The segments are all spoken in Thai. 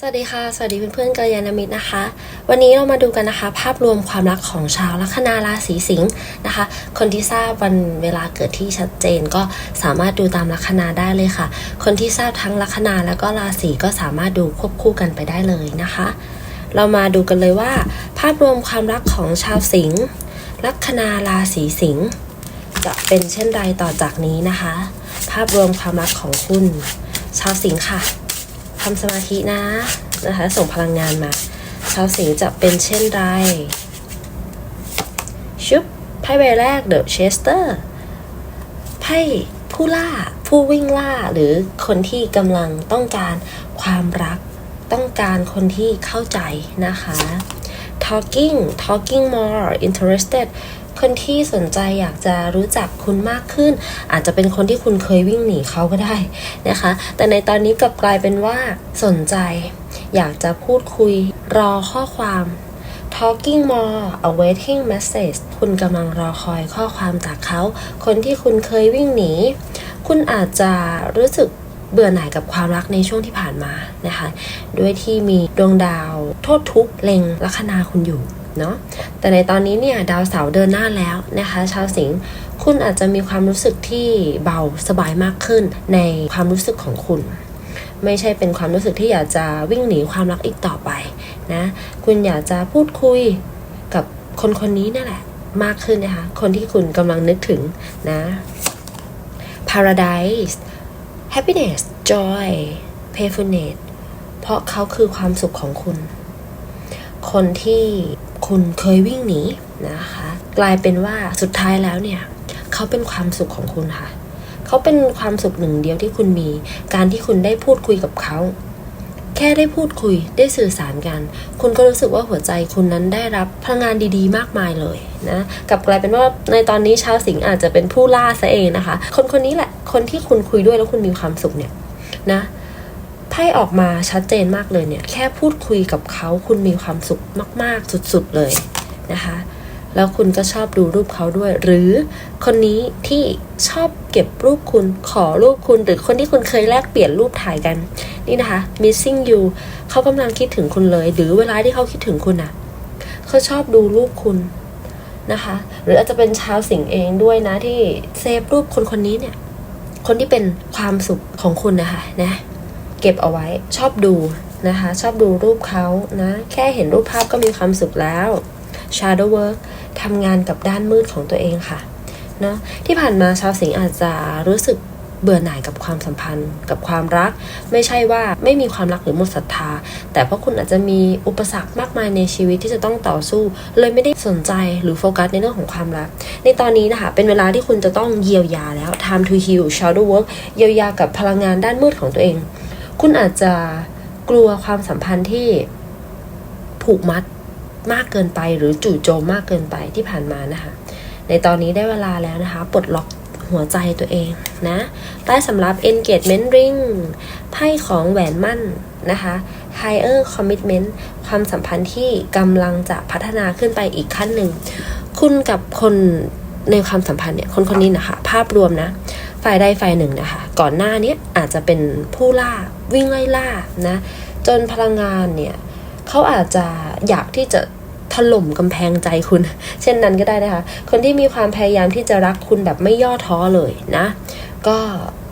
สวัสดีค่ะ สวัสดีเพื่อนๆกัลยาณมิตรนะคะ วันนี้เรามาดูกันนะคะ ภาพรวมความรักของชาวลัคนาราศีสิงห์นะคะ คนที่ทราบวันเวลาเกิดที่ชัดเจนก็สามารถดูตามลัคนาได้เลยค่ะ คนที่ทราบทั้งลัคนาแล้วก็ราศีก็สามารถดูควบคู่กันไปได้เลยนะคะ เรามาดูกันเลยว่า ภาพรวมความรักของชาวสิงห์ลัคนาราศีสิงห์จะเป็นเช่นไรต่อจากนี้นะคะ ภาพรวมความรักของคุณ ชาวสิงห์ค่ะ ทำสมาธินะนะคะ ส่งพลังงานมา ชาวสิงห์จะเป็นเช่นไร ชุบไพ่ใบแรกเดอะเชสเตอร์ไพ่ผู้ล่าผู้วิ่งล่าหรือคนที่กำลังต้องการความรักต้องการคนที่เข้าใจนะคะ talking talking more interested คนที่สนใจอยากจะรู้จักคุณมากขึ้น อาจจะเป็นคนที่คุณเคยวิ่งหนีเขาก็ได้นะคะ แต่ในตอนนี้กลับกลายเป็นว่าสนใจ อยากจะพูดคุยรอข้อความ talking more awaiting message คุณกำลังรอคอยข้อความจากเขา คนที่คุณเคยวิ่งหนี คุณอาจจะรู้สึกเบื่อหน่ายกับความรักในช่วงที่ผ่านมานะคะ ด้วยที่มีดวงดาว โทษทุกข์เล็งลัคนาคุณอยู่ เนาะแต่ในตอนนี้เนี่ยดาวเสาร์เดินหน้าแล้วนะคะ ชาวสิงห์คุณอาจจะมีความรู้สึกที่เบาสบายมากขึ้นในความรู้สึกของคุณ ไม่ใช่เป็นความรู้สึกที่อยากจะวิ่งหนีความรักอีกต่อไปนะคุณอยากจะพูดคุยกับคนคนนี้นั่นแหละมากขึ้นนะคะ คนที่คุณกำลังนึกถึงนะ paradise happiness joy playfulness เพราะเขาคือความสุขของคุณ คนที่ คุณเคยวิ่งหนีนะคะ กลายเป็นว่าสุดท้ายแล้วเนี่ยเขาเป็นความสุขของคุณค่ะเขาเป็นความสุขหนึ่งเดียวที่คุณมี การที่คุณได้พูดคุยกับเขาแค่ได้พูดคุยได้สื่อสารกัน คุณก็รู้สึกว่าหัวใจคุณนั้นได้รับพลังงานดีๆ มากมายเลยนะกลับกลายเป็นว่าในตอนนี้ชาวสิงห์อาจจะเป็นผู้ล่าซะเองนะคะ คนคนนี้แหละคนที่คุณคุยด้วยแล้วคุณมีความสุขเนี่ยนะ พ่ออกมาชัดเจนมากเลยเนี่ย แค่พูดคุยกับเขาคุณมีความสุขมาก ๆ สุด ๆ เลยนะคะ แล้วคุณก็ชอบดูรูปเขาด้วย หรือคนนี้ที่ชอบเก็บรูปคุณขอรูปคุณ หรือคนที่คุณเคยแลกเปลี่ยนรูปถ่ายกัน นี่นะคะ missing you เขากำลังคิดถึงคุณเลย หรือเวลาที่เขาคิดถึงคุณอะเขาชอบดูรูปคุณนะคะ หรืออาจจะเป็นชาวสิงเองด้วยนะที่เซฟรูปคนคนนี้เนี่ย คนที่เป็นความสุขของคุณนะคะนะ ก็บเอาไว้ชอบดูนะคะ ชอบดูรูปเขานะ แค่เห็นรูปภาพก็มีความสุขแล้ว shadow work ทำงานกับด้านมืดของตัวเองค่ะเนาะที่ผ่านมาชาวสิงห์อาจจะรู้สึกเบื่อหน่ายกับความสัมพันธ์ กับความรัก ไม่ใช่ว่าไม่มีความรักหรือหมดศรัทธา แต่เพราะคุณอาจจะมีอุปสรรคมากมายในชีวิตที่จะต้องต่อสู้ เลยไม่ได้สนใจหรือโฟกัสในเรื่องของความรัก ในตอนนี้นะคะ เป็นเวลาที่คุณจะต้องเยียวยาแล้ว time to heal shadow work เยียวยากับพลังงานด้านมืดของตัวเอง คุณอาจจะกลัวความสัมพันธ์ที่ผูกมัดมากเกินไป หรือจู่โจมมากเกินไปที่ผ่านมานะคะ ในตอนนี้ได้เวลาแล้วนะคะปลดล็อกหัวใจตัวเองนะใต้สำหรับ engagement ring ไพ่ของแหวนมั่นนะคะ higher commitment ความสัมพันธ์ที่กำลังจะพัฒนาขึ้นไปอีกขั้นหนึ่ง คุณกับคนในความสัมพันธ์เนี่ย คนคนนี้นะคะ ภาพรวมนะ ฝ่ายใดฝ่ายหนึ่งนะคะ ก่อนหน้านี้อาจจะเป็นผู้ล่าวิ่งไล่ล่านะจนพลังงานเนี่ยเขาอาจจะอยากที่จะถล่มกำแพงใจคุณ เช่นนั้นก็ได้นะคะ คนที่มีความพยายามที่จะรักคุณแบบไม่ย่อท้อเลยนะ ก็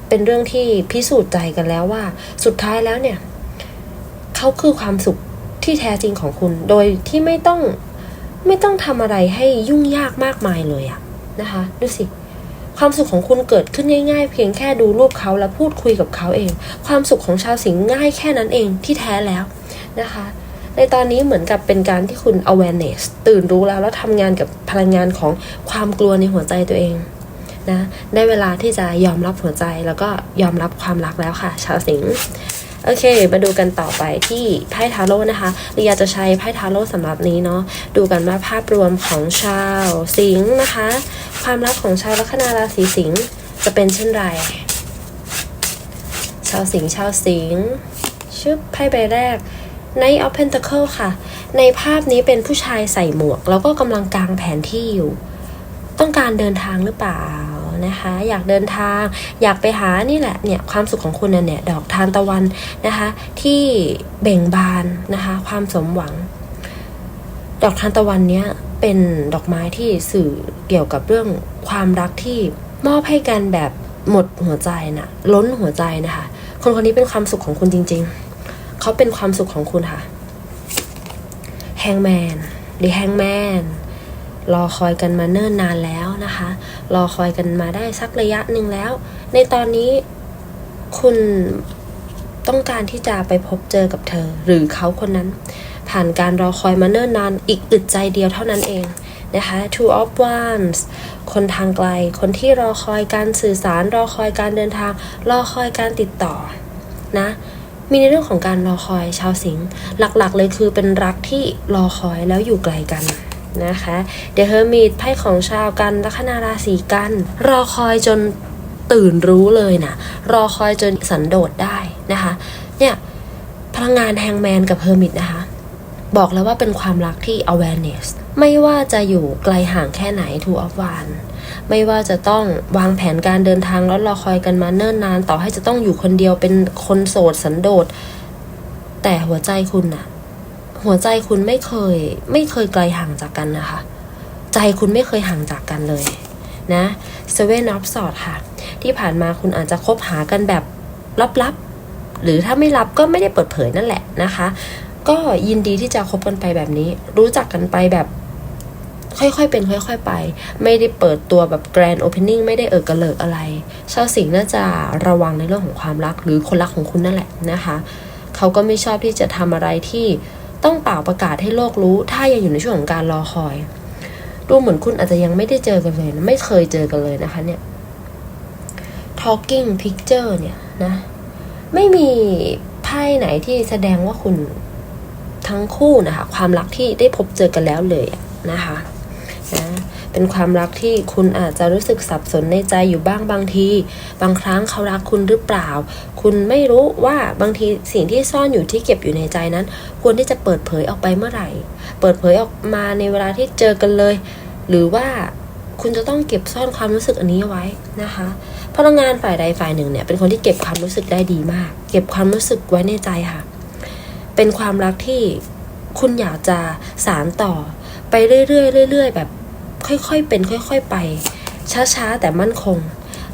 เป็นเรื่องที่พิสูจน์ใจกันแล้วว่า สุดท้ายแล้วเนี่ยเขาคือความสุขที่แท้จริงของคุณ โดยที่ไม่ต้องไม่ต้องทำอะไรให้ยุ่งยากมากมายเลยอะนะคะ ดูสิ ความสุขของคุณเกิดขึ้นง่ายๆ เพียงแค่ดูรูปเขาและพูดคุยกับเขาเอง ความสุขของชาวสิงห์ง่ายแค่นั้นเองที่แท้แล้วนะคะ ในตอนนี้เหมือนกับเป็นการที่คุณ awareness ตื่นรู้แล้วแล้วทำงานกับพลังงานของความกลัวในหัวใจตัวเองนะได้เวลาที่จะยอมรับหัวใจแล้วก็ยอมรับความรักแล้วค่ะ ชาวสิงห์โอเค มาดูกันต่อไปที่ไพ่ทาโร่นะคะเรียจะใช้ไพ่ทาโร่สำหรับนี้เนาะดูกันว่าภาพรวมของชาวสิงห์นะคะ ความรักของชาวลัคนาราศีสิงห์จะเป็นเช่นไร ชาวสิงห์ชาวสิงห์ชื่อไพ่ใบแรก Knight of Pentacle ค่ะ ในภาพนี้เป็นผู้ชายใส่หมวก แล้วก็กำลังกางแผนที่อยู่ ต้องการเดินทางหรือเปล่านะคะ อยากเดินทาง อยากไปหานี่แหละเนี่ยความสุขของคุณเนี่ยดอกทานตะวันนะคะ ที่เบ่งบานนะคะ ความสมหวัง ดอกทานตะวันเนี้ย เป็นดอกไม้ที่สื่อเกี่ยวกับเรื่องความรักที่มอบให้กันแบบหมดหัวใจนะล้นหัวใจนะคะ คนคนนี้เป็นความสุขของคุณจริง ๆ เขาเป็นความสุขของคุณค่ะแฮงแมนหรือแฮงแมนรอคอยกันมาเนิ่นนานแล้วนะคะ รอคอยกันมาได้สักระยะหนึ่งแล้ว ในตอนนี้คุณต้องการที่จะไปพบเจอกับเธอ หรือเขาคนนั้น ผ่านการรอคอยมาเนิ่นนานอีกอึดใจเดียวเท่านั้นเองนะคะ two of wands คนทางไกล คนที่รอคอยการสื่อสาร รอคอยการเดินทาง รอคอยการติดต่อนะ มีในเรื่องของการรอคอยชาวสิงห์หลักๆ เลยคือเป็นรักที่รอคอยแล้วอยู่ไกลกันนะคะเดอะเฮอร์มิตไพ่ของชาวกันลัคนาราศีกัน รอคอยจนตื่นรู้เลยนะรอคอยจนสันโดษได้นะคะ เนี่ยพลังงานแฮงแมนกับเฮอร์มิตนะคะ บอกแล้วว่าเป็นความรักที่ awareness ไม่ว่าจะอยู่ไกลห่างแค่ไหน two of one ไม่ว่าจะต้องวางแผนการเดินทางแล้วรอคอยกันมาเนิ่นนาน ต่อให้จะต้องอยู่คนเดียวเป็นคนโสดสันโดษ แต่หัวใจคุณน่ะหัวใจคุณไม่เคย ไม่เคยไกลห่างจากกันนะคะ ใจคุณไม่เคยห่างจากกันเลย นะ Seven of Swords ค่ะ ที่ผ่านมาคุณอาจจะคบหากันแบบลับๆหรือถ้าไม่ลับก็ไม่ได้เปิดเผยนั่นแหละนะคะ ก็ยินดีที่จะคบกันไปแบบนี้ รู้จักกันไปแบบ ค่อยๆเป็น ค่อย ๆ ไป ไม่ได้เปิดตัวแบบ grand opening ไม่ได้เออกระเลิกอะไร ชาวสิงห์น่าจะระวังในเรื่องของความรักหรือคนรักของคุณนั่นแหละนะคะเขาก็ไม่ชอบที่จะทำอะไรที่ต้องเป่าประกาศให้โลกรู้ ถ้ายังอยู่ในช่วงของการรอคอย ดูเหมือนคุณอาจจะยังไม่ได้เจอกันเลยนะไม่เคยเจอกันเลยนะคะเนี่ย talking picture เนี่ยนะ ไม่มีไพ่ไหนที่แสดงว่าคุณ ทั้งคู่นะคะ ความรักที่ได้พบเจอกันแล้วเลยนะคะนะเป็นความรักที่คุณอาจจะรู้สึกสับสนในใจอยู่บ้างบางที บางครั้งเขารักคุณหรือเปล่า คุณไม่รู้ว่าบางทีสิ่งที่ซ่อนอยู่ที่เก็บอยู่ในใจนั้น ควรที่จะเปิดเผยออกไปเมื่อไหร่ เปิดเผยออกมาในเวลาที่เจอกันเลย หรือว่าคุณจะต้องเก็บซ่อนความรู้สึกอันนี้ไว้นะคะพลังงานฝ่ายใดฝ่ายหนึ่งเนี่ยเป็นคนที่เก็บความรู้สึกได้ดีมาก เก็บความรู้สึกไว้ในใจค่ะ เป็นความรักที่คุณอยากจะสารต่อ ไปเรื่อยๆเรื่อยๆแบบค่อยๆเป็น ค่อย ๆ ไป ช้าๆ แต่มั่นคง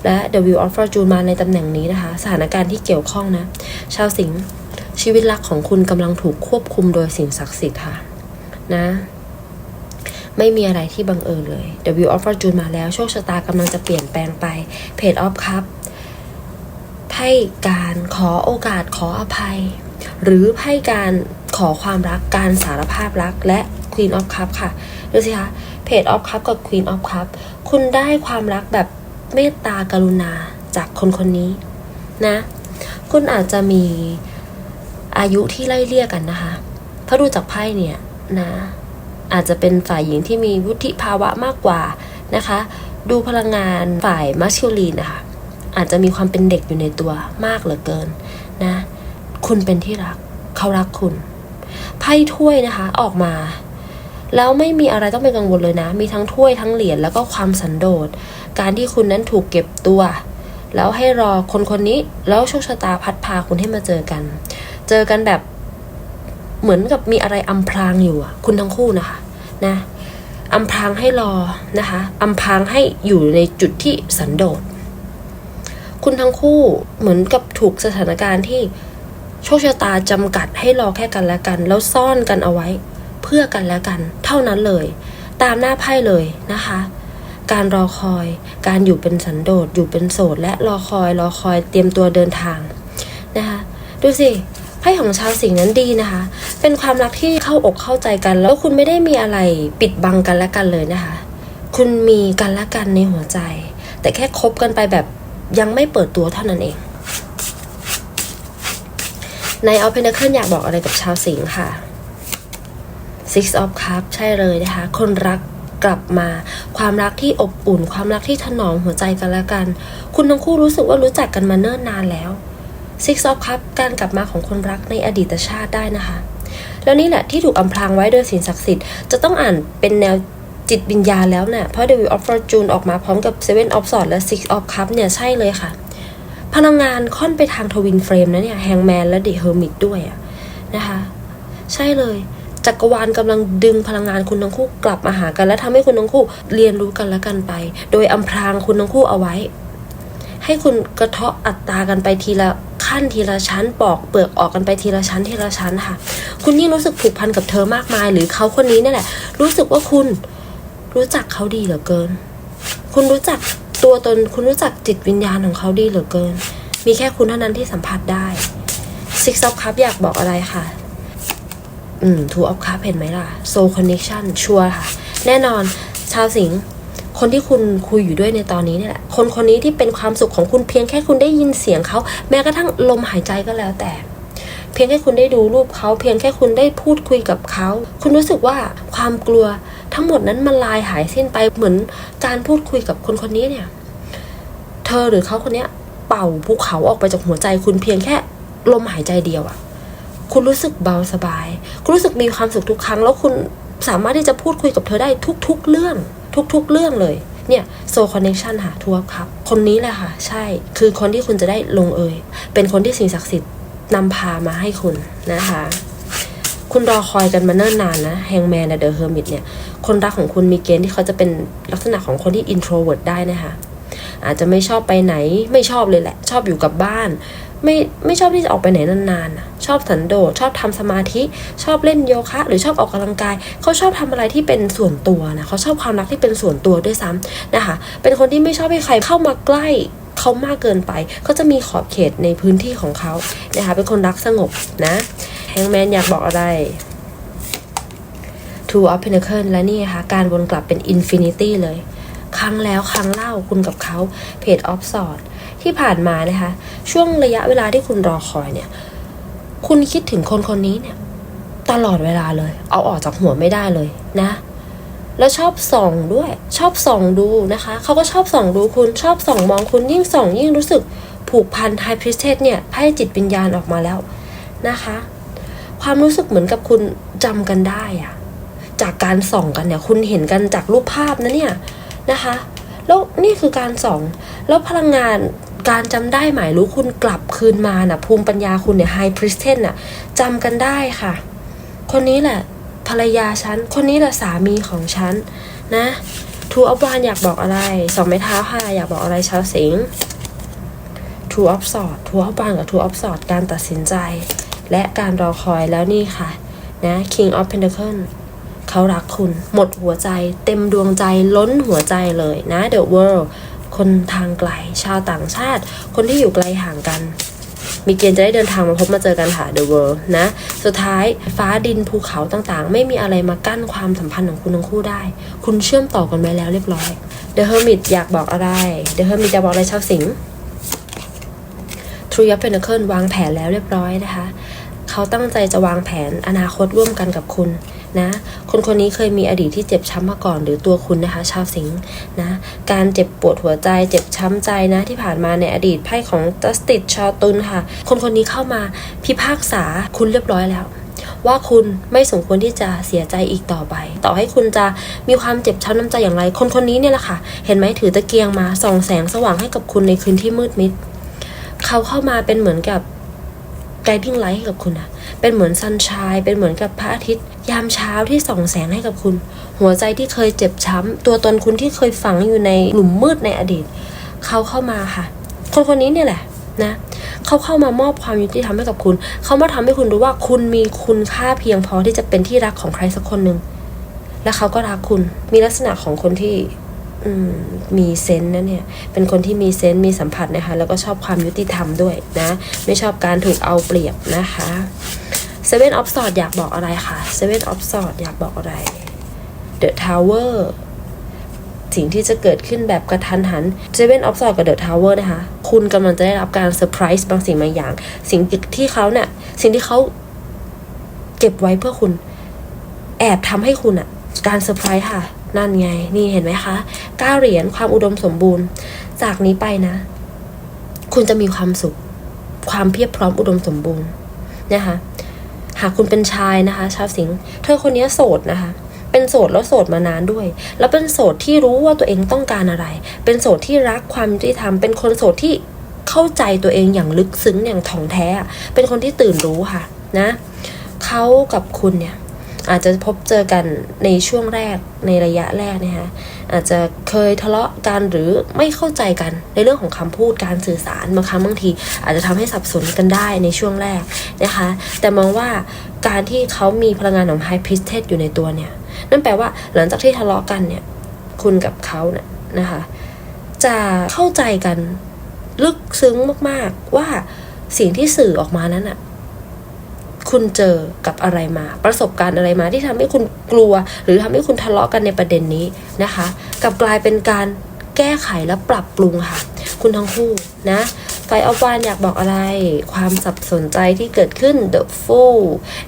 และ The Wheel of Fortune มาในตำแหน่งนี้นะคะ สถานการณ์ที่เกี่ยวข้องนะ ชาวสิงห์ชีวิตรักของคุณกำลังถูกควบคุมโดยสิ่งศักดิ์สิทธิ์ค่ะนะ ไม่มีอะไรที่บังเอิญเลย The Wheel of Fortune มาแล้ว โชคชะตากำลังจะเปลี่ยนแปลงไป Page of Cup ไพ่การขอโอกาสขออภัย หรือไพ่การขอความรักการสารภาพรักและ Queen of Cup ค่ะ ดูสิคะ Page of Cup กับ Queen of Cup คุณได้ความรักแบบเมตตากรุณาจากคนคนนี้นะ คุณอาจจะมีอายุที่ไล่เลี่ยกันนะคะเพราะดูจากไพ่เนี่ยนะ อาจจะเป็นฝ่ายหญิงที่มีวุฒิภาวะมากกว่านะคะ ดูพลังงานฝ่ายมัสคิลีนนะคะอาจจะมีความเป็นเด็กอยู่ในตัวมากเหลือเกินนะ คุณเป็นที่รัก เขารักคุณไพ่ถ้วยนะคะออกมา แล้วไม่มีอะไรต้องเป็นกังวลเลยนะ มีทั้งถ้วยทั้งเหรียญแล้วก็ความสันโดษ การที่คุณนั้นถูกเก็บตัว แล้วให้รอคนคนนี้แล้วโชคชะตาพัดพาคุณให้มาเจอกัน เจอกันแบบเหมือนกับมีอะไรอำพรางอยู่อะคุณทั้งคู่นะคะนะอำพรางให้รอนะคะอำพรางให้อยู่ในจุดที่สันโดษ คุณทั้งคู่เหมือนกับถูกสถานการณ์ที่ โชคชะตาจำกัดให้รอแค่กันและกัน แล้วซ่อนกันเอาไว้ เพื่อกันและกัน เท่านั้นเลย ตามหน้าไพ่เลยนะคะ การรอคอย การอยู่เป็นสันโดษอยู่เป็นโสด และรอคอยรอคอยเตรียมตัวเดินทางนะคะดูสิไพ่ของชาวสิงห์นั้นดีนะคะ เป็นความรักที่เข้าอกเข้าใจกัน แล้วคุณไม่ได้มีอะไรปิดบังกันและกันเลยนะคะ คุณมีกันและกันในหัวใจ แต่แค่คบกันไปแบบยังไม่เปิดตัวเท่านั้นเอง ในเอาเพนเคิลอยากบอกอะไรกับชาวสิงห์ค่ะ Six of Cups ใช่เลยนะคะ คนรักกลับมา ความรักที่อบอุ่น ความรักที่ถนอมหัวใจกันและกัน คุณทั้งคู่รู้สึกว่ารู้จักกันมาเนิ่นนานแล้ว Six of Cups การกลับมาของคนรักในอดีตชาติได้นะคะ แล้วนี่แหละที่ถูกอำพรางไว้โดยสิ่งศักดิ์สิทธิ์จะต้องอ่านเป็นแนวจิตวิญญาณแล้วเนี่ยเพราะ Devil of Fortune ออกมาพร้อมกับ Seven of Swords และ Six of Cups เนี่ยใช่เลยค่ะ พลังงานค่อนไปทางทวินเฟรมนะเนี่ยแฮงแมนและเด e เฮอร์มิตด้วยอะนะคะ ใช่เลยจักรวาลกำลังดึงพลังงานคุณทั้งคู่กลับมาหากัน และทำให้คุณทั้งคู่เรียนรู้กันและกันไป โดยอำพรางคุณทั้งคู่เอาไว้ ให้คุณกระเทาะอัตรากันไปทีละขั้นทีละชั้นปอกเปลือกออกกันไปทีละชั้นทีละชั้นค่ะ คุณยิ่งรู้สึกผูกพันกับเธอมากมาย หรือเขาคนนี้นี่แหละ รู้สึกว่าคุณรู้จักเขาดีเหลือเกิน คุณรู้จัก ตัวตนคุณรู้จักจิตวิญญาณของเขาดีเหลือเกิน มีแค่คุณเท่านั้นที่สัมผัสได้ Six of Cups อยากบอกอะไรค่ะ อืม Two of Cups เห็นไหมล่ะ Soul Connection ชัวร์ค่ะ แน่นอนชาวสิงคนที่คุณคุยอยู่ด้วยในตอนนี้เนี่ยแหละคนคนนี้ที่เป็นความสุขของคุณเพียงแค่คุณได้ยินเสียงเขา แม้กระทั่งลมหายใจก็แล้วแต่ เพียงแค่คุณได้ดูรูปเขา เพียงแค่คุณได้พูดคุยกับเขา คุณรู้สึกว่าความกลัว ทั้งหมดนั้นมันลายหายสิ้นไปเหมือนการพูดคุยกับคนคนนี้เนี่ย เธอหรือเขาคนนี้เป่าภูเขาออกไปจากหัวใจคุณเพียงแค่ลมหายใจเดียวอะคุณรู้สึกเบาสบาย คุณรู้สึกมีความสุขทุกครั้ง แล้วคุณสามารถที่จะพูดคุยกับเธอได้ทุก ๆ เรื่อง ทุก ๆ เรื่องเลย เนี่ยโซคอนเน c ชันค่ะทัวร์ครับ คนนี้แหละค่ะ ใช่ คือคนที่คุณจะได้ลงเอย เป็นคนที่สิ่งศักดิ์สิทธิ์นำพามาให้คุณนะคะ คุณรอคอยกันมาเนิ่นนานนะแฮงแมนเดอะเฮอร์มิตเนี่ย คนรักของคุณมีเกณฑ์ที่เขาจะเป็นลักษณะของคนที่อินโทรเวิร์ดได้นะคะอาจจะไม่ชอบไปไหนไม่ชอบเลยแหละ ชอบอยู่กับบ้าน ไม่ไม่ชอบที่จะออกไปไหนนานๆชอบสันโดษชอบทำสมาธิ ชอบเล่นโยคะ หรือชอบออกกำลังกาย เขาชอบทำอะไรที่เป็นส่วนตัวนะเขาชอบความรักที่เป็นส่วนตัวด้วยซ้ำนะคะ เป็นคนที่ไม่ชอบให้ใครเข้ามาใกล้เขามากเกินไปเขาจะมีขอบเขตในพื้นที่ของเขานะคะเป็นคนรักสงบนะ แฮงแมนอยากบอกอะไร Two of Pentacles และนี่ค่ะ การวนกลับเป็น Infinity เลย ครั้งแล้วครั้งเล่าคุณกับเขาเพจ of s w o r d ที่ผ่านมานะคะ ช่วงระยะเวลาที่คุณรอคอยเนี่ย คุณคิดถึงคนคนนี้เนี่ย ตลอดเวลาเลย เอาออกจากหัวไม่ได้เลยนะ แล้วชอบส่องด้วย ชอบส่องดูนะคะเขาก็ชอบส่องดูคุณชอบส่องมองคุณยิ่งส่องยิ่งรู้สึกผูกพันไฮพริสเทสเนี่ยไพ่จิตวิญญาณออกมาแล้วนะคะ ความรู้สึกเหมือนกับคุณจำกันได้อะจากการส่องกันเนี่ยคุณเห็นกันจากรูปภาพนะเนี่ยนะคะ แล้วนี่คือการส่อง แล้วพลังงานการจำได้หมายรู้คุณกลับคืนมาน่ะ ภูมิปัญญาคุณเนี่ยไฮพริสเทนน่ะจำกันได้ค่ะ คนนี้แหละภรรยาฉัน คนนี้แหละสามีของฉันนะทูอัพวานอยากบอกอะไรสองไม้เท้าค่ะอยากบอกอะไรชาวสิงทูอัพสอดทูอัพวานกับทูอัพสอดการตัดสินใจ และการรอคอยแล้วนี่ค่ะนะ King of Pentacles เขารักคุณ หมดหัวใจ เต็มดวงใจล้นหัวใจเลยนะ The World คนทางไกล ชาวต่างชาติ คนที่อยู่ไกลห่างกัน มีเกณฑ์จะได้เดินทางมาพบมาเจอกันค่ะ The World นะ สุดท้ายฟ้าดินภูเขาต่างๆ ไม่มีอะไรมากั้นความสัมพันธ์ของคุณทั้งคู่ได้ คุณเชื่อมต่อกันไว้แล้วเรียบร้อย The Hermit อยากบอกอะไร The Hermit อยากบอกอะไรชาวสิงห์ True of Pentacles วางแผนแล้วเรียบร้อยนะคะ เขาตั้งใจจะวางแผนอนาคตร่วมกันกับคุณนะ คนคนนี้เคยมีอดีตที่เจ็บช้ำมาก่อนหรือตัวคุณนะคะ ชาวสิงห์นะ การเจ็บปวดหัวใจ เจ็บช้ำใจนะที่ผ่านมาในอดีตไพ่ของจัสติสชาวตุนค่ะ คนคนนี้เข้ามาพิพากษาคุณเรียบร้อยแล้วว่าคุณไม่สมควรที่จะเสียใจอีกต่อไป ต่อให้คุณจะมีความเจ็บช้ำน้ำใจอย่างไร คนคนนี้เนี่ยแหละค่ะ เห็นไหมถือตะเกียงมาส่องแสงสว่างให้กับคุณในคืนที่มืดมิด เขาเข้ามาเป็นเหมือนกับ ไกดิ้งไลท์ให้กับคุณอะเป็นเหมือนซันชายเป็นเหมือนกับพระอาทิตย์ ยามเช้าที่ส่องแสงให้กับคุณ หัวใจที่เคยเจ็บช้ำ ตัวตนคุณที่เคยฝังอยู่ในหลุมมืดในอดีต เขาเข้ามาค่ะ คนคนนี้เนี่ยแหละนะเขาเข้ามามอบความยุติธรรมให้กับคุณ เขามาทำให้คุณรู้ว่าคุณมีคุณค่าเพียงพอที่จะเป็นที่รักของใครสักคนหนึ่งและเขาก็รักคุณ มีลักษณะของคนที่ มีเซนส์นะเนี่ย เป็นคนที่มีเซนส์มีสัมผัสนะคะ แล้วก็ชอบความยุติธรรมด้วยนะ ไม่ชอบการถูกเอาเปรียบนะคะ Seven of Swords อยากบอกอะไรคะ Seven of Swords อยากบอกอะไร The Tower สิ่งที่จะเกิดขึ้นแบบกระทันหัน Seven of Swords กับ The Tower นะคะ คุณกำลังจะได้รับการเซอร์ไพรส์บางสิ่งบางอย่าง สิ่งที่เขาเนี่ย สิ่งที่เขาเก็บไว้เพื่อคุณ แอบทำให้คุณอะการเซอร์ไพรส์ค่ะ นั่นไง นี่เห็นไหมคะ เก้าเหรียญความอุดมสมบูรณ์ จากนี้ไปนะ คุณจะมีความสุข ความเพียบพร้อมอุดมสมบูรณ์นะคะหากคุณเป็นชายนะคะ ชาวสิงห์เธอคนนี้โสดนะคะ เป็นโสดแล้วโสดมานานด้วย แล้วเป็นโสดที่รู้ว่าตัวเองต้องการอะไร เป็นโสดที่รักความยุติธรรมเป็นคนโสดที่เข้าใจตัวเองอย่างลึกซึ้งอย่างถ่องแท้ เป็นคนที่ตื่นรู้ค่ะนะเขากับคุณเนี่ย อาจจะพบเจอกันในช่วงแรกในระยะแรกนะคะอาจจะเคยทะเลาะกันหรือไม่เข้าใจกันในเรื่องของคำพูดการสื่อสารบางครั้งบางที อาจจะทำให้สับสนกันได้ในช่วงแรกนะคะ แต่มองว่าการที่เขามีพลังงานของ High Priestess อยู่ในตัวเนี่ย นั่นแปลว่าหลังจากที่ทะเลาะกันเนี่ยคุณกับเขาเนี่ยนะคะ จะเข้าใจกันลึกซึ้งมากๆว่าสิ่งที่สื่อออกมานั้นอะ คุณเจอกับอะไรมา ประสบการณ์อะไรมาที่ทำให้คุณกลัว หรือทำให้คุณทะเลาะกันในประเด็นนี้นะคะกับกลายเป็นการแก้ไขและปรับปรุงค่ะ คุณทั้งคู่นะไฟออฟวานอยากบอกอะไร ความสับสนใจที่เกิดขึ้น The Fool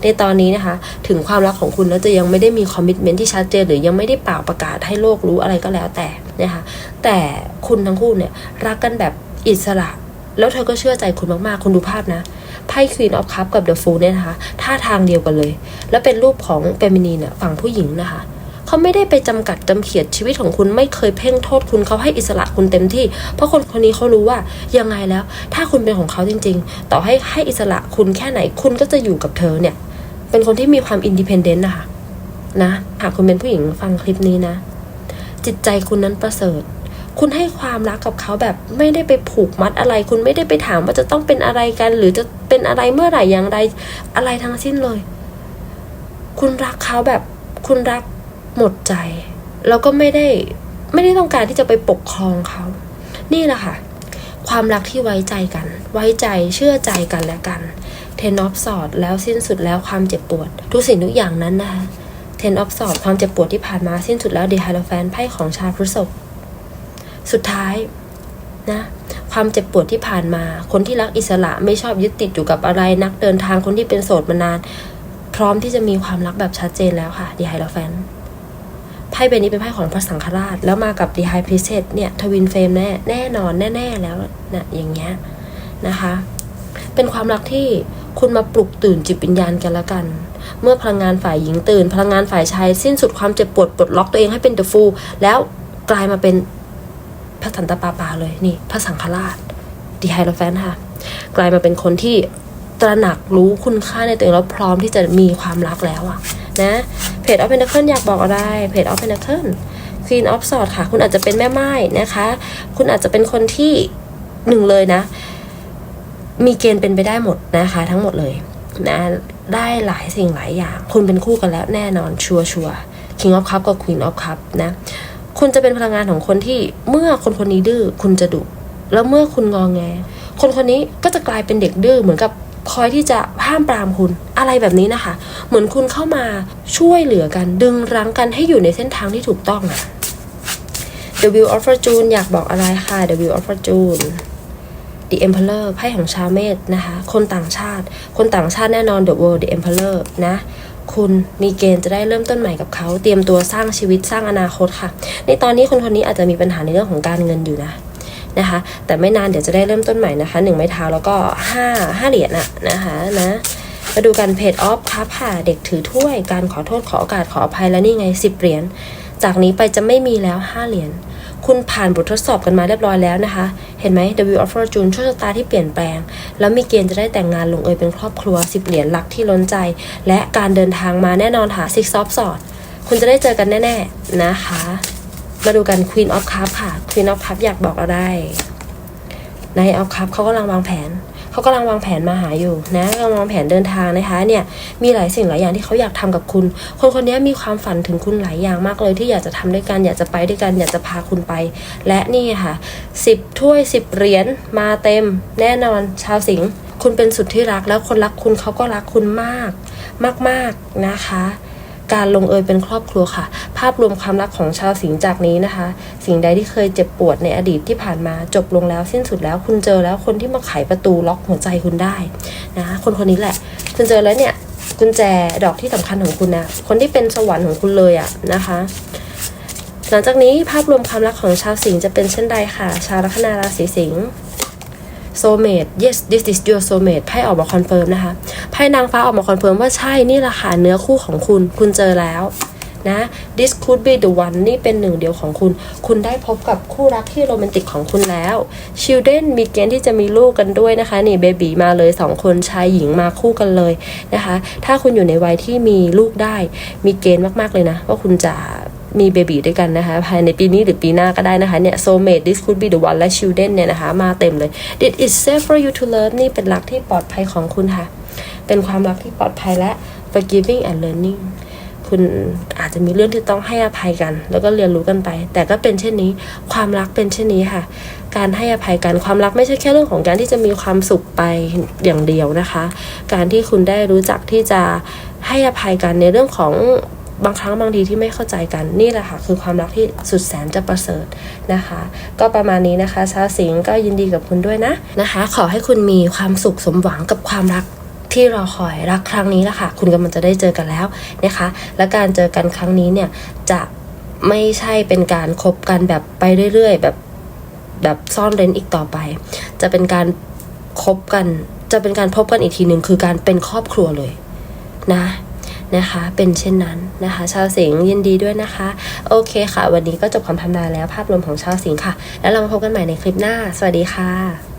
ในตอนนี้นะคะ ถึงความรักของคุณแล้วจะยังไม่ได้มีคอมมิชเมนที่ชัดเจนหรือยังไม่ได้เป่าประกาศให้โลกรู้อะไรก็แล้วแต่นะคะแต่คุณทั้งคู่เนี่ยรักกันแบบอิสระ แล้วเธอก็เชื่อใจคุณมากๆ คุณดูภาพนะ ไพ่ Queen of Cup กับ The Fool เนี่ยนะคะท่าทางเดียวกันเลย แล้วเป็นรูปของเฟมินีนอะฝั่งผู้หญิงนะคะเขาไม่ได้ไปจำกัดจำเขียดชีวิตของคุณไม่เคยเพ่งโทษคุณเขาให้อิสระคุณเต็มที่ เพราะคนคนนี้เขารู้ว่ายังไงแล้ว ถ้าคุณเป็นของเขาจริง ๆ ต่อให้ให้อิสระคุณแค่ไหนคุณก็จะอยู่กับเธอเนี่ย เป็นคนที่มีความอินดิเพนเดนต์นะคะนะหากคุณเป็นผู้หญิงฟังคลิปนี้นะ จิตใจคุณนั้นประเสริฐ คุณให้ความรักกับเขาแบบไม่ได้ไปผูกมัดอะไร คุณไม่ได้ไปถามว่าจะต้องเป็นอะไรกัน หรือจะเป็นอะไรเมื่อไหร่อย่างไรอะไรทั้งสิ้นเลย คุณรักเขาแบบคุณรักหมดใจ แล้วก็ไม่ได้ไม่ได้ต้องการที่จะไปปกครองเขา นี่แหละค่ะ ความรักที่ไว้ใจกัน ไว้ใจเชื่อใจกันและกันเทนอฟสอดแล้วสิ้นสุดแล้วความเจ็บปวด ทุกสิ่งทุกอย่างนั้นนะคะเทนออฟสอดความเจ็บปวดที่ผ่านมาสิ้นสุดแล้วเดฮาโลแฟนไพ่ของชาพฤษภ สุดท้ายนะความเจ็บปวดที่ผ่านมา คนที่รักอิสระไม่ชอบยึดติดอยู่กับอะไรนักเดินทางคนที่เป็นโสดมานาน พร้อมที่จะมีความรักแบบชัดเจนแล้วค่ะดีไฮโลแฟนไพ่ใบนี้เป็นไพ่ของพระสังฆราช แล้วมากับดีไฮพ i เซตเนี่ยทวินเฟรมแน่แน่นอนแน่ ๆ แล้วนะอย่างเงี้ยนะคะ เป็นความรักที่คุณมาปลุกตื่นจิตวิญญาณกันละกัน เมื่อพลังงานฝ่ายหญิงตื่น พลังงานฝ่ายชายสิ้นสุดความเจ็บปวดปลดล็อกตัวเองให้เป็นเดอะฟูลแล้วกลายมาเป็น พระสันตะปาปาเลยนี่ พระสังฆราชดีไฮโลแฟนค่ะ กลายมาเป็นคนที่ตระหนักรู้คุณค่าในตัวเองแล้วพร้อมที่จะมีความรักแล้วอะนะเพจออฟเพนเคิลอยากบอกอะไรเพจออฟเพนเคิลควีนออฟสอดค่ะ คุณอาจจะเป็นแม่ไม้นะคะ คุณอาจจะเป็นคนที่หนึ่งเลยนะ มีเกณฑ์เป็นไปได้หมดนะคะ ทั้งหมดเลยนะได้หลายสิ่งหลายอย่าง คุณเป็นคู่กันแล้วแน่นอนชัวชัวร์ King of Cup กับ Queen of Cup นะ คุณจะเป็นพลังงานของคนที่เมื่อคนคนนี้ดื้อคุณจะดุแล้วเมื่อคุณงองแง คนคนนี้ก็จะกลายเป็นเด็กดื้อเหมือนกับคอยที่จะห้ามปรามคุณอะไรแบบนี้นะคะ เหมือนคุณเข้ามาช่วยเหลือกัน ดึงรั้งกันให้อยู่ในเส้นทางที่ถูกต้องอะ The Wheel of Fortune อยากบอกอะไรค่ะ The Wheel of Fortune The Emperor ไพ่ของชาวเมษนะคะ คนต่างชาติ คนต่างชาติแน่นอน The World The Emperor นะ คุณมีเกณฑ์จะได้เริ่มต้นใหม่กับเขา เตรียมตัวสร้างชีวิตสร้างอนาคตค่ะ ในตอนนี้คนคนนี้อาจจะมีปัญหาในเรื่องของการเงินอยู่นะนะคะ แต่ไม่นานเดี๋ยวจะได้เริ่มต้นใหม่นะคะหนึ่งไม้เท้าแล้วก็ห้าห้าเหรียญอะนะคะนะมาดูกันเพจออฟครับค่ะเด็กถือถ้วยการขอโทษขอโอกาสขออภัยแล้วนี่ไงสิบเหรียญจากนี้ไปจะไม่มีแล้วห้าเหรียญ คุณผ่านบททดสอบกันมาเรียบร้อยแล้วนะคะ เห็นไหม W of Fortune โชคชะตาที่เปลี่ยนแปลง แล้วมีเกณฑ์จะได้แต่งงานลงเอยเป็นครอบครัว 10 เหรียญหลักที่ล้นใจ และการเดินทางมาแน่นอนค่ะ Six of Swords คุณจะได้เจอกันแน่ ๆ นะคะ มาดูกัน Queen of Cup ค่ะ Queen of Cup อยากบอกอะไรใน of Cup เขากำลังวางแผน เขากำลังวางแผนมาหาอยู่นะกำลังวางแผนเดินทางนะคะเนี่ยมีหลายสิ่งหลายอย่างที่เขาอยากทำกับคุณ คนคนนี้มีความฝันถึงคุณหลายอย่างมากเลยที่อยากจะทำด้วยกันอยากจะไปด้วยกันอยากจะพาคุณไป และนี่ค่ะสิบถ้วยสิบเหรียญมาเต็ม แน่นอนชาวสิงห์คุณเป็นสุดที่รักแล้วคนรักคุณเขาก็รักคุณมาก มากๆนะคะ การลงเอยเป็นครอบครัวค่ะ ภาพรวมความรักของชาวสิงห์จากนี้นะคะ สิ่งใดที่เคยเจ็บปวดในอดีตที่ผ่านมาจบลงแล้วสิ้นสุดแล้วคุณเจอแล้วคนที่มาไขประตูล็อกหัวใจคุณได้นะคะคนคนนี้แหละ คุณเจอแล้วเนี่ยกุญแจดอกที่สำคัญของคุณนะคนที่เป็นสวรรค์ของคุณเลยอะนะคะ หลังจากนี้ภาพรวมความรักของชาวสิงห์จะเป็นเช่นใดค่ะ ชาวลัคนาราศีสิงห์ soulmate yes this is your soulmate ไพ่ออกมาคอนเฟิร์มนะคะไพ่นางฟ้าออกมาคอนเฟิร์มว่าใช่นี่แหละค่ะเนื้อคู่ของคุณ คุณเจอแล้วนะ this could be the one นี่เป็นหนึ่งเดียวของคุณ คุณได้พบกับคู่รักที่โรแมนติกของคุณแล้ว children มีเกณฑ์ที่จะมีลูกกันด้วยนะคะ นี่เบบีมาเลยสองคนชายหญิงมาคู่กันเลยนะคะ ถ้าคุณอยู่ในวัยที่มีลูกได้ มีเกณฑ์มาก ๆ เลยนะ ว่าคุณจะ มีเบบีด้วยกันนะคะ ภายในปีนี้หรือปีหน้าก็ได้นะคะเนี่ย soulmate this could be the one และ children เนี่ยนะคะ มาเต็มเลย this is safe for you to love นี่เป็นรักที่ปลอดภัยของคุณค่ะ เป็นความรักที่ปลอดภัยและ forgiving and learning คุณอาจจะมีเรื่องที่ต้องให้อภัยกัน แล้วก็เรียนรู้กันไป แต่ก็เป็นเช่นนี้ ความรักเป็นเช่นนี้ค่ะ การให้อภัยกันความรักไม่ใช่แค่เรื่องของการที่จะมีความสุขไปอย่างเดียวนะคะ การที่คุณได้รู้จักที่จะให้อภัยกันในเรื่องของ บางครั้งบางทีที่ไม่เข้าใจกันนี่แหละค่ะคือความรักที่สุดแสนจะประเสริฐนะคะ ก็ประมาณนี้นะคะ ชาวสิงห์ก็ยินดีกับคุณด้วยนะนะคะ ขอให้คุณมีความสุขสมหวังกับความรักที่รอคอยรักครั้งนี้แหละค่ะ คุณกำลังจะได้เจอกันแล้วนะคะ และการเจอกันครั้งนี้เนี่ยจะไม่ใช่เป็นการคบกันแบบไปเรื่อยๆ แบบแบบซ่อนเร้นอีกต่อไป จะเป็นการคบกันจะเป็นการพบกันอีกทีหนึ่งคือการเป็นครอบครัวเลยนะ นะคะ เป็นเช่นนั้นนะคะ ชาวสิงห์ยินดีด้วยนะคะ โอเคค่ะ วันนี้ก็จบคำทำนายแล้วภาพรวมของชาวสิงห์ค่ะ แล้วเรามาพบกันใหม่ในคลิปหน้า สวัสดีค่ะ